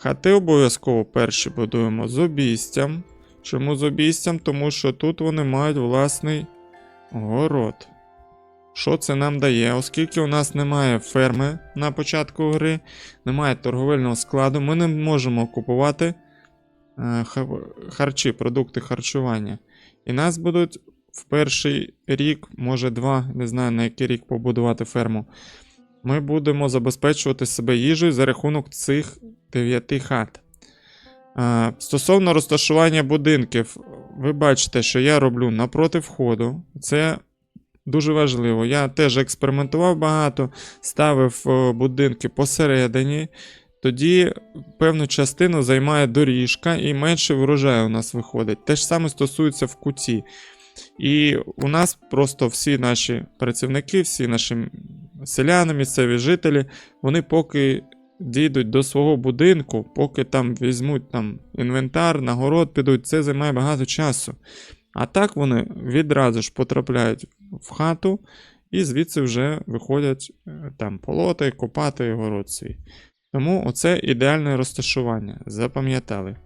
Хати обов'язково перші будуємо з обійстям. Чому з обійстям? Тому що тут вони мають власний город. Що це нам дає? Оскільки у нас немає ферми на початку гри, немає торговельного складу, ми не можемо купувати е, харчі, продукти харчування. І нас будуть в перший рік, може два, не знаю на який рік побудувати ферму. Ми будемо забезпечувати себе їжею за рахунок цих дев'яти хат. Е, Стосовно розташування будинків, ви бачите, що я роблю напроти входу. Це дуже важливо. Я теж експериментував багато, ставив е, будинки посередині. Тоді певну частину займає доріжка і менше врожаю у нас виходить. Те ж саме стосується в куті. І у нас просто всі наші працівники, всі наші селяни, місцеві жителі, вони поки дійдуть до свого будинку, поки там візьмуть там інвентар, нагород підуть, це займає багато часу. А так вони відразу ж потрапляють в хату і звідси вже виходять е, там полоти, копати город свій. Тому оце ідеальне розташування. Запам'ятали.